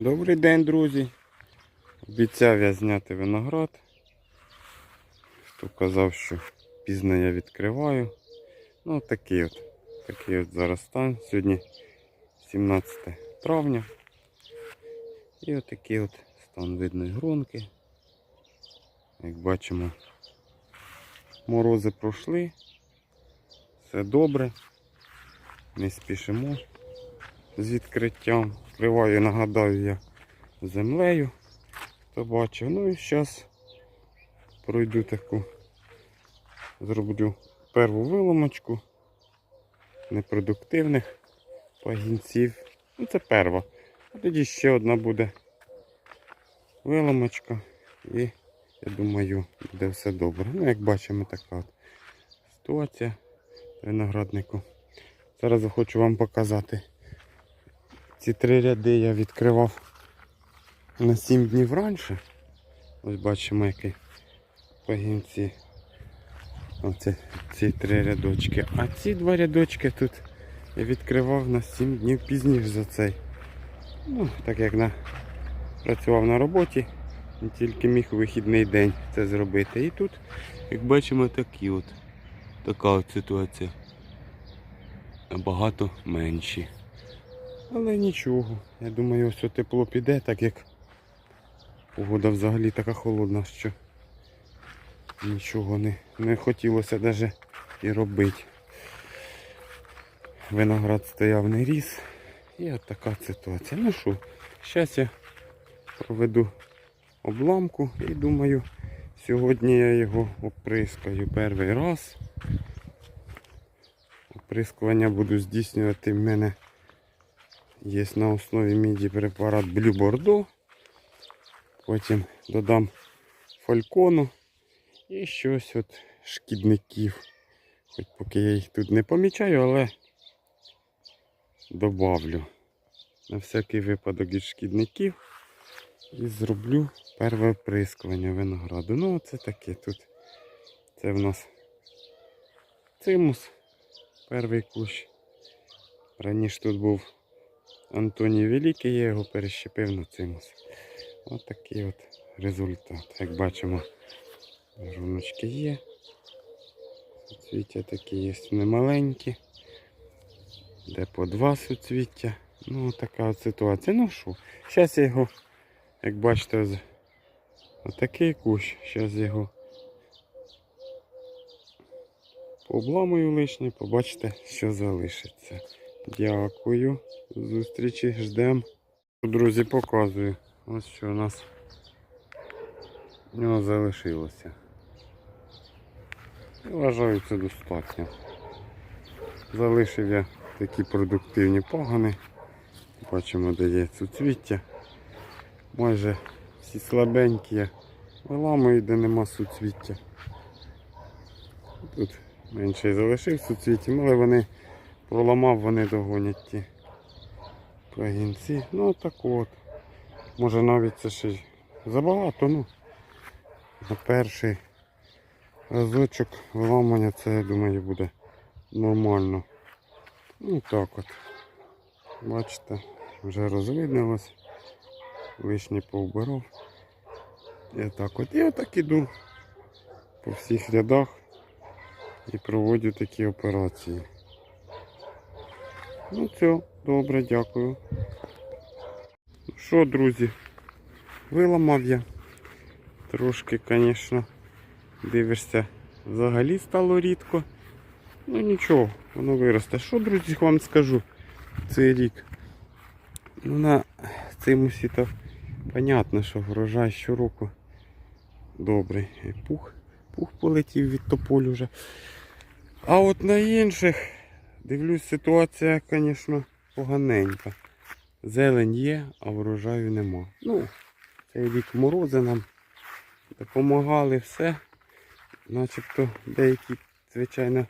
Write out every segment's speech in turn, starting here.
Добрий день, друзі. Обіцяв я зняти виноград. Хто казав, що пізно я відкриваю. Ну, такий от. Такий от зараз стан. Сьогодні 17 травня. І отакий от стан видної грунки. Як бачимо, морози пройшли. Все добре. Не спішимо з відкриттям. Вкриваю, нагадаю я землею. Хто бачив. Ну і зараз пройду таку, зроблю перву виломочку непродуктивних пагінців. Ну це перва. А тоді ще одна буде виломочка. І я думаю, буде все добре. Ну, як бачимо, така от ситуація винограднику. Зараз хочу вам показати. Ці три ряди я відкривав на 7 днів раніше. Ось бачимо, які пагінці. Оце ці три рядочки. А ці два рядочки тут я відкривав на 7 днів пізніше за цей. Ну, так як на... працював на роботі, тільки міг вихідний день це зробити. І тут, як бачимо, такі от. Така от ситуація. Набагато менші. Але нічого. Я думаю, ось тепло піде, так як погода взагалі така холодна, що нічого не, не хотілося навіть і робити. Виноград стояв не ріс. І от така ситуація. Ну що, зараз я проведу обламку і думаю, сьогодні я його оприскаю перший раз. Оприскування буду здійснювати в мене. Є на основі міді препарат Blue Bordeaux. Потім додам фалькону і щось от шкідників. Хоч поки я їх тут не помічаю, але добавлю на всякий випадок із шкідників і зроблю перше оприскування винограду. Ну це таке тут. Це в нас цимус, перший кущ. Раніше тут був Антоній Великий, я його перещепив на цимус. Ось такий от результат. Як бачимо, жуночки є. Суцвіття такі є немаленькі. Де по два суцвіття. Ну така ситуація. Ну що, зараз я його, як бачите, отакий кущ, зараз його пообламую лишнє, побачите, що залишиться. Дякую. Зустрічі, ждемо. Друзі, показую. Ось що у нас в нього залишилося. Вважаю, це достатньо. Залишив я такі продуктивні пагани. Бачимо, де є суцвіття. Майже всі слабенькі виламую, де нема суцвіття. Тут менше залишив суцвіття, але вони проламав, вони догонять ті пагінці. Ну так от. Може навіть це ще забагато, ну на перший разочок виламання це я думаю буде нормально. Ну так от. Бачите, вже розвиднилось. Вишні повбирав. І так от. І отак іду по всіх рядах і проводжу такі операції. Ну все, добре, дякую. Ну що, друзі, виламав я. Трошки, звісно, дивишся, взагалі стало рідко. Ну нічого, воно виросте. Що, друзі, вам скажу цей рік? Ну на цьому то понятно, що врожай щороку добрий. Пух, пух полетів від тополю вже. А от на інших, дивлюсь, ситуація, звісно, поганенька. Зелень є, а врожаю нема. Ну, цей рік морози нам допомагали все. Начебто деякі, звичайно,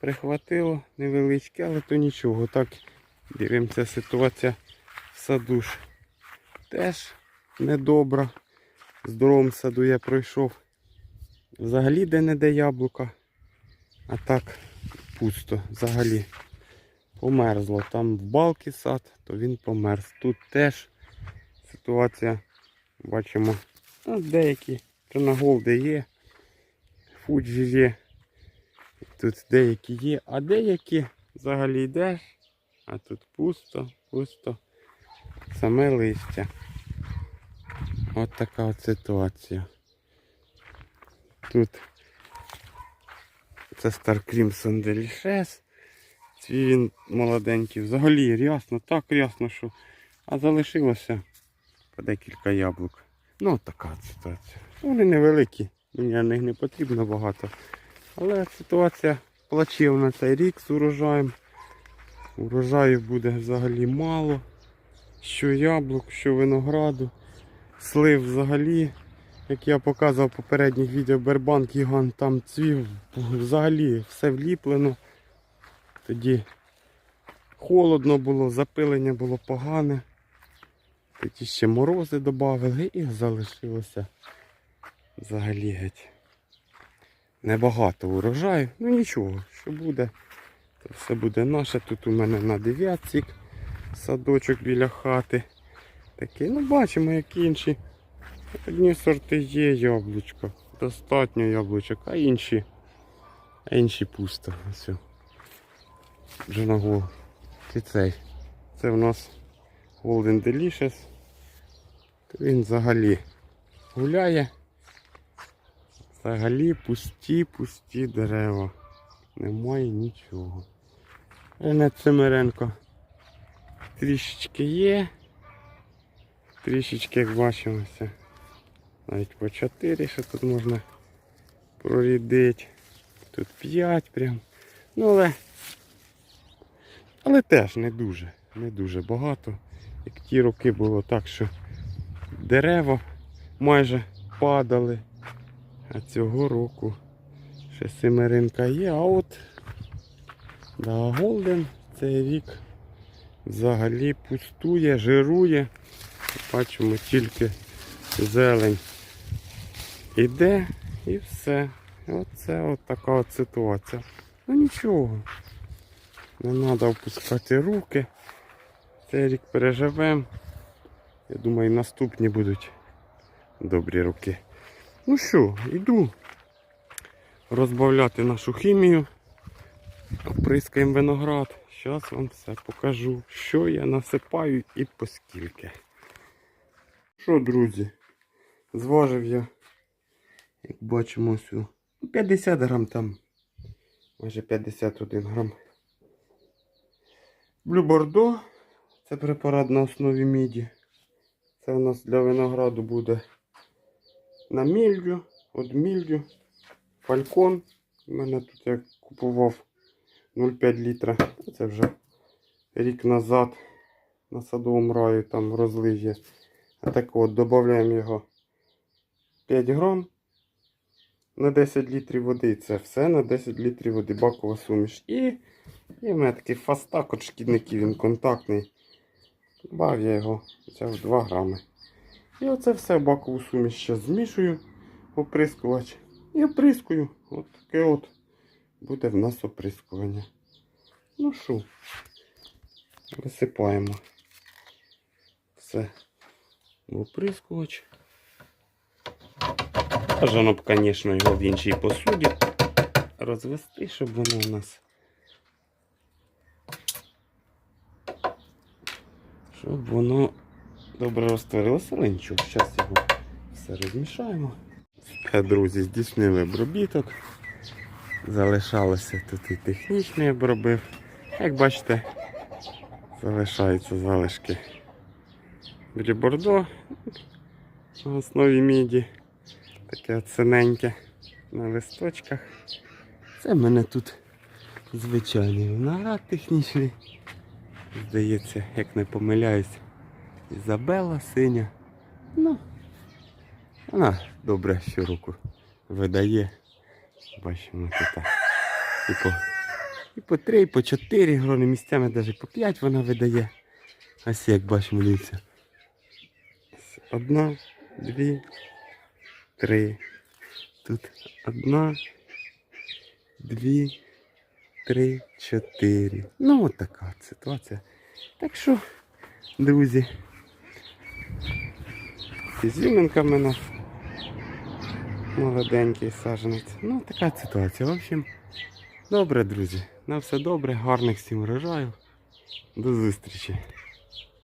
прихватило невеличкі, але то нічого. Так, дивимося, ситуація в саду ж теж недобра. В здоровому саду я пройшов взагалі де-не-де яблука. А так пусто взагалі. Померзло. Там в балки сад, то він померз. Тут теж ситуація. Бачимо, ну, деякі Чорноголди є, Фуджі є. Тут деякі є, а деякі взагалі йдеш, а тут пусто, пусто. Саме листя. От така от ситуація. Тут це Star Crimson Delicious. Цвій він молоденький. Взагалі рясно, так рясно, що. А залишилося по декілька яблук. Ну, от така ситуація. Вони невеликі, мені на них не потрібно багато. Але ситуація плачевна цей рік з урожаєм. Урожаю буде взагалі мало. Що яблук, що винограду. Слив взагалі, як я показував в попередніх відео Бербанк Гігант, там цвів взагалі все вліплено. Тоді холодно було, запилення було погане. Тоді ще морози додали і залишилося взагалі геть. Небагато урожаю. Ну нічого, що буде, то все буде наше. Тут у мене на дев'ятцік садочок біля хати. Такий, ну бачимо, як інші. Одні сорти є яблучко. Достатньо яблучок, а інші. А інші пусто. Ось. Вже. І цей. Це в нас Golden Delicious. Він взагалі гуляє. Взагалі пусті, пусті дерева. Немає нічого. Рене Цимиренко трішечки є. Трішечки, як бачимося. Навіть по 4 що тут можна прорідити. Тут 5 прям. Ну але. Але теж не дуже. Не дуже багато. Як ті роки було так, що дерева майже падали. А цього року ще семеринка є. А от да, Голден цей рік взагалі пустує, жирує. Бачимо тільки зелень іде і все. Оце от така от ситуація. Ну нічого. Не треба опускати руки. Цей рік переживемо. Я думаю, наступні будуть добрі роки. Ну що, йду розбавляти нашу хімію. Оприскаємо виноград. Зараз вам все покажу, що я насипаю і поскільки. Що, друзі, зважив я, як бачимо, ось 50 грам там, майже 51 грам. Блю Бордо, це препарат на основі міді. Це у нас для винограду буде на міллю, от міллю, фалькон. У мене тут я купував 0,5 літра. Це вже рік назад на садовому раю там розлив є. А так от додаємо його 5 грам на 10 літрів води. Це все на 10 літрів води, бакова суміш. І, і в мене такий фастак від шкідників, він контактний. Бав я його, взяв 2 грами. І оце все бакову суміш ще змішую, оприскувач. І оприскую. От таке от буде в нас оприскування. Ну що, висипаємо все в оприскувач. Бажано б, звісно, його в іншій посуді розвести, щоб воно у нас. Щоб воно добре розтворилося, але нічого, зараз його все розмішаємо. Все, друзі, здійснили обробіток. Залишалося тут і технічний обробив. Як бачите, залишаються залишки брібордо на основі міді. Таке от синеньке на листочках. Це в мене тут звичайний виноград технічний. Здається, як не помиляюсь, Ізабела синя. Ну, вона добре щороку видає. Бачимо тут. І по, і по 3, і по 4 грони місцями навіть по 5 вона видає. Ось як бачимо, дивіться. Одна, дві, три. Тут одна, дві, три, чотири. Ну, от така ситуація. Так що, друзі, ізюминка в мене. Молоденький саженець. Ну, така ситуація. В общем, добре, друзі. На все добре, гарних всім врожаю. До зустрічі.